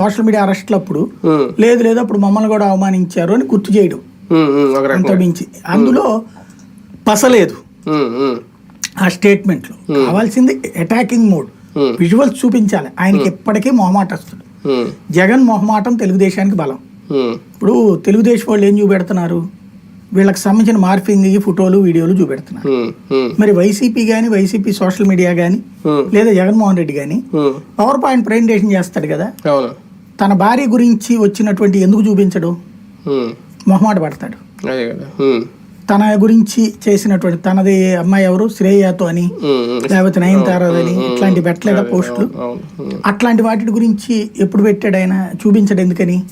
Social media అరెస్ట్లు అప్పుడు ఉమ్, లేదు లేదు అప్పుడు మమ్మల్ని కూడా అవమానించారు అని గుర్తు చేయడం. ఉమ్, ఉమ్, ఒక అంత రకంగా మించి. అందులో పసలేదు. ఆ స్టేట్మెంట్లో కావాల్సింది అటాకింగ్ మోడ్. విజువల్స్ చూపించాలి. ఆయనకి ఎప్పటికీ మొహమాటస్తుడు జగన్ మొహమాటం తెలుగుదేశానికి బలం. ఇప్పుడు తెలుగుదేశం వాళ్ళు ఏం చూపెడుతున్నారు? వీళ్ళకి సంబంధించిన మార్ఫింగ్ ఫోటోలు వీడియోలు చూపెడుతున్నారు. మరి వైసీపీ కానీ వైసీపీ సోషల్ మీడియా కానీ లేదా జగన్మోహన్ రెడ్డి కానీ పవర్ పాయింట్ ప్రజెంటేషన్ చేస్తాడు కదా. తన భార్య గురించి వచ్చినటువంటి ఎందుకు చూపించడు? మొహమాట పడతాడు. తన గురించి చేసినటువంటి తనది అమ్మాయి ఎవరు? శ్రేయతో అని లేకపోతే నయనతారదని ఇట్లాంటి పెట్టలేదా పోస్టులు. అట్లాంటి వాటి గురించి ఎప్పుడు పెట్టాడు ఆయన? చూపించడు ఎందుకని.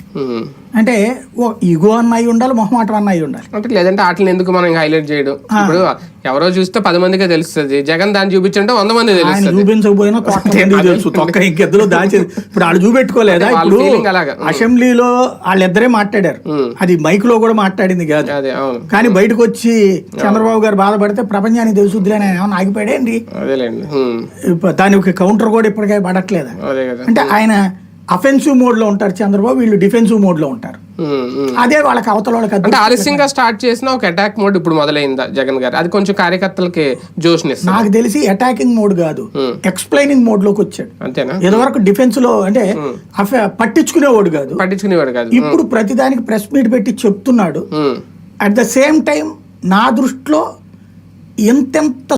అంటే ఓ ఈగో అన్న అయి ఉండాలి మొహమాటం అన్న అయి ఉండాలి. అంటే లేదంటే వాటిని ఎందుకు మనం హైలైట్ చేయడం? ఇప్పుడు ఎవరో చూస్తే పది మందికే తెలుస్తుంది. జగన్ దాన్ని చూపించంటే వంద మంది తెలుస్తుంది. చూపించకపోయినా మందికి తెలుసు. తొక్క ఇంకెద్దరు దాచేది. ఇప్పుడు వాళ్ళు చూపెట్టుకోలేదా ఇప్పుడు. అసెంబ్లీలో వాళ్ళిద్దరే మాట్లాడారు. అది మైక్లో కూడా మాట్లాడింది కాదు. కానీ బయటకు వచ్చి చంద్రబాబు గారు బాధపడితే ప్రపంచానికి తెలుసుద్దిలే అని ఆయన ఆగిపోయాడేంటి? దానికి కౌంటర్ కూడా ఇప్పటికే పడట్లేదా? అంటే ఆయన అఫెన్సివ్ మోడ్లో ఉంటారు చంద్రబాబు వీళ్ళు డిఫెన్సివ్ మోడ్లో ఉంటారు. అదే వాళ్ళకి అవతల వాళ్ళకి. ఆలస్యంగా స్టార్ట్ చేసిన ఒక అటాక్ మోడ్ ఇప్పుడు మొదలైందా జగన్ గారు? అది కొంచెం కార్యకర్తలకి జోష్నిస్తుంది. నాకు తెలిసి అటాకింగ్ మోడ్ కాదు. ఎక్స్ప్లెయినింగ్ మోడ్లోకి వచ్చాడు. అంతేనా? ఇదివరకు డిఫెన్స్లో అంటే పట్టించుకునేవాడు కాదు. పట్టించుకునేవాడు కాదు. ఇప్పుడు ప్రతిదానికి ప్రెస్ మీట్ పెట్టి చెప్తున్నాడు. అట్ ద సేమ్ టైం నా దృష్టిలో ఎంతెంత